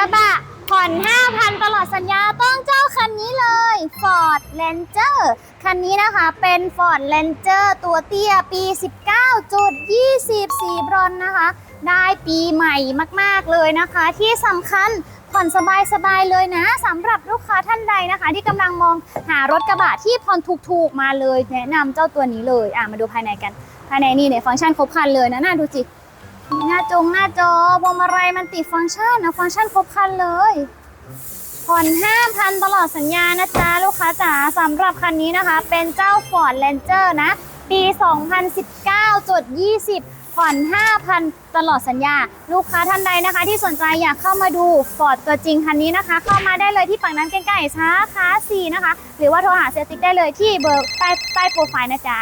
ระบะผ่อน 5,000 ตลอดสัญญาต้องเจ้าคันนี้เลย Ford Ranger คันนี้นะคะเป็น Ford Ranger ตัวเตี้ยปี 19.24 บรอนนะคะ ได้ปีใหม่มากๆเลยนะคะ ที่สำคัญผ่อนสบายๆเลยนะสำหรับลูกค้าท่านใดนะคะ ที่กำลังมองหารถกระบะที่ผ่อนถูกๆมาเลย แนะนำเจ้าตัวนี้เลยอะมาดูภายในกัน ภายในนี่เนี่ยฟังก์ชันครบครันเลยนะน่าดูจิ หน้าจงหน้าจอพวงมาลัยมันติดฟังก์ชันนะฟังก์ชันครบครันเลยผ่อน5,000 ตลอดสัญญานะจ๊ะ ลูกค้าจ๋าสำหรับคันนี้นะคะ เป็นเจ้า Ford Ranger นะ ปี 2019.20 ผ่อน 5,000 ตลอดสัญญา ลูกค้าท่านใดนะคะ ที่สนใจอยากเข้ามาดู Ford ตัวจริงคันนี้นะคะ เข้ามาได้เลยที่ฝั่งนั้นใกล้ๆช้าค้า4นะคะ หรือว่าโทรหาเซติกได้เลยที่เบอร์ใต้ใต้โปรไฟล์นะจ๊ะ